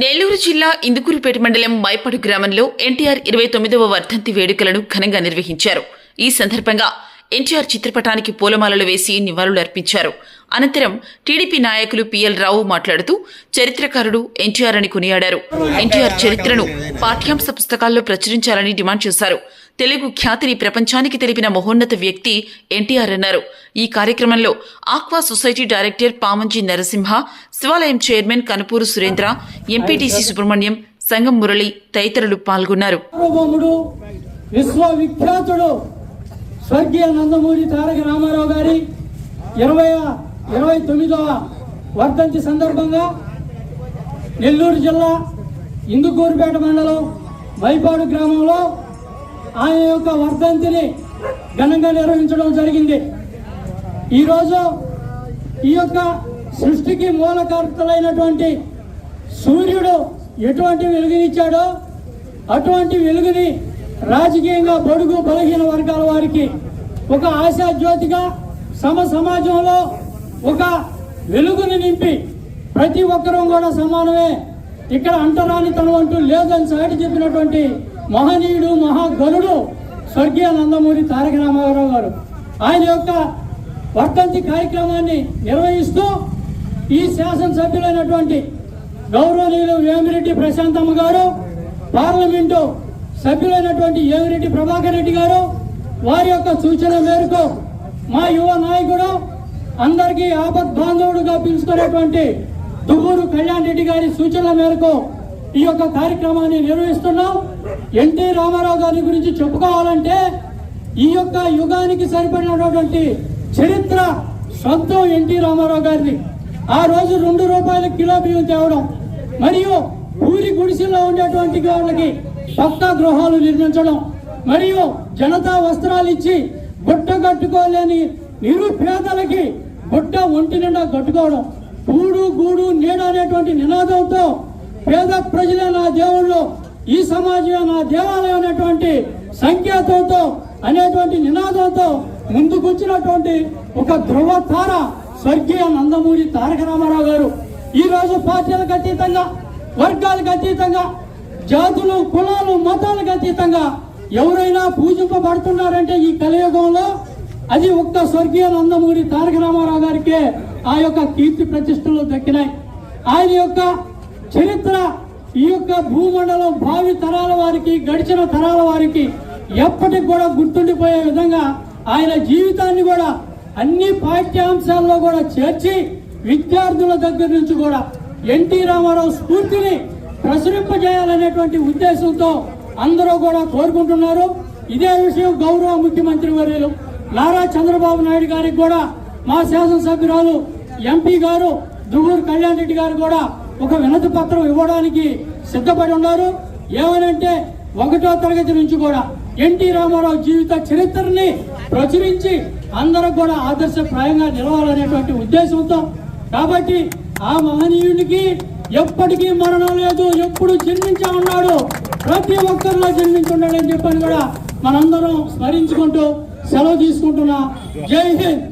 నెల్లూరు జిల్లా ఇందుకూరుపేట మండలం మైపాడు గ్రామంలో ఎన్టీఆర్ ఇరవై తొమ్మిదవ వర్ధంతి వేడుకలను ఘనంగా నిర్వహించారు. ఈ సందర్భంగా ఎన్టీఆర్ చిత్రపటానికి పూలమాలలు వేసి నివాళులర్పించారు. అనంతరం టీడీపీ నాయకులు పిఎల్ రావు మాట్లాడుతూ చరిత్రకారుడు ఎన్టీఆర్ అని కొనియాడారు. ఎన్టీఆర్ చరిత్రను పాఠ్యాంశ పుస్తకాల్లో ప్రచురించాలని డిమాండ్ చేశారు. తెలుగు ఖ్యాతిని ప్రపంచానికి తెలిపిన మహోన్నత వ్యక్తి ఎన్టీఆర్ అన్నారు. ఈ కార్యక్రమంలో aqua society director Pamanji Narasimha Shivalayam chairman Kanupuru Surendra MPTC Subrahmanyam Sangam Murali తదితరులు పాల్గొన్నారు. విశ్వవిఖ్యాతుడు స్వర్గీయ నందమూరి తారక రామారావు గారి ఇరవై ఇరవై తొమ్మిదవ వర్ధంతి సందర్భంగా నెల్లూరు జిల్లా ఇందుకూరుపేట మండలం వైపాడు గ్రామంలో ఆయన యొక్క వర్ధంతిని ఘనంగా నిర్వహించడం జరిగింది. ఈరోజు ఈ యొక్క సృష్టికి మూలకర్తలైనటువంటి సూర్యుడు ఎటువంటి వెలుగునిచ్చాడో అటువంటి వెలుగుని రాజకీయంగా బడుగు బలహీన వర్గాల వారికి ఒక ఆశాజ్యోతిగా సమ సమాజంలో ఒక వెలుగుని నింపి ప్రతి ఒక్కరూ కూడా సమానమే. ఇక్కడ అంటరానితనం అంటూ లేదని సాటి చెప్పినటువంటి మహనీయుడు మహాగరుడు స్వర్గీయ నందమూరి తారక రామారావు గారు. ఆయన యొక్క వర్తంతి కార్యక్రమాన్ని నిర్వహిస్తూ ఈ శాసనసభ్యులైనటువంటి గౌరవనీయులు వేమిరెడ్డి ప్రశాంతమ్మ గారు పార్లమెంటు సభ్యులైనటువంటి ఏవిరెడ్డి ప్రభాకర్ రెడ్డి గారు వారి యొక్క సూచన మేరకు మా యువ నాయకుడు అందరికీ ఆపద్ బాంధవుడుగా పిలుచుకునేటువంటి దువ్వూరు కళ్యాణ్ రెడ్డి గారి సూచనల మేరకు ఈ యొక్క కార్యక్రమాన్ని నిర్వహిస్తున్నాం. ఎన్టీ రామారావు గారి గురించి చెప్పుకోవాలంటే ఈ యొక్క యుగానికి సరిపడినటువంటి చరిత్ర సొంతం ఎన్టీ రామారావు గారిది. ఆ రోజు రెండు రూపాయల కిలో బియ్యం తేవడం మరియు ఊరి గుడిసెల్లో ఉండేటువంటి వాళ్ళకి పక్కా గృహాలు నిర్మించడం మరియు జనతా వస్త్రాలు ఇచ్చి బుట్ట కట్టుకోలేని నిరుపేదలకి బుట్ట ఒంటి నిండా కట్టుకోవడం. కూడు గూడు నీడ అనేటువంటి నినాదంతో పేద ప్రజలే నా దేవుళ్ళు ఈ సమాజమే నా దేవాలయం అనేటువంటి సంకేతంతో అనేటువంటి నినాదంతో ముందుకొచ్చినటువంటి ఒక ధ్రువ తార స్వర్గీయ నందమూరి తారక రామారావు గారు. ఈ రోజు పార్టీలకు అతీతంగా వర్గాలకు అతీతంగా జాతులు కులాలు మతాలకు అతీతంగా ఎవరైనా పూజింపబడుతున్నారంటే ఈ కలియుగంలో అది ఒక్క స్వర్గీయ నందమూరి తారక రామారావు గారికే ఆ యొక్క కీర్తి ప్రతిష్టలు దక్కినాయి. ఆయన యొక్క చరిత్ర ఈ యొక్క భూమండలం భావి తరాల వారికి గడిచిన తరాల వారికి ఎప్పటికి కూడా గుర్తుండిపోయే విధంగా ఆయన జీవితాన్ని కూడా అన్ని పాఠ్యాంశాల్లో కూడా చేర్చి విద్యార్థుల దగ్గర నుంచి కూడా ఎన్టీ రామారావు స్ఫూర్తిని ప్రచురింపజేయాలనేటువంటి ఉద్దేశంతో అందరూ కూడా కోరుకుంటున్నారు. ఇదే విషయం గౌరవ ముఖ్యమంత్రి వర్యులు నారా చంద్రబాబు నాయుడు గారికి కూడా మా శాసనసభ్యురాలు ఎంపీ గారు దువ్వూరు కళ్యాణ్ రెడ్డి గారు కూడా ఒక వినతి పత్రం ఇవ్వడానికి సిద్ధపడి ఉన్నారు. ఏమనంటే ఒకటో తరగతి నుంచి కూడా ఎన్టీ రామారావు జీవిత చరిత్రని ప్రచురించి అందరూ కూడా ఆదర్శప్రాయంగా నిలవాలనేటువంటి ఉద్దేశంతో. కాబట్టి ఆ మహనీయునికి ఎప్పటికీ మరణం లేదు ఎప్పుడు జన్మించా ఉన్నాడు ప్రతి ఒక్కరిలో జన్మించున్నాడని చెప్పని కూడా మనందరం స్మరించుకుంటూ సెలవు తీసుకుంటున్నా. జై హింద్.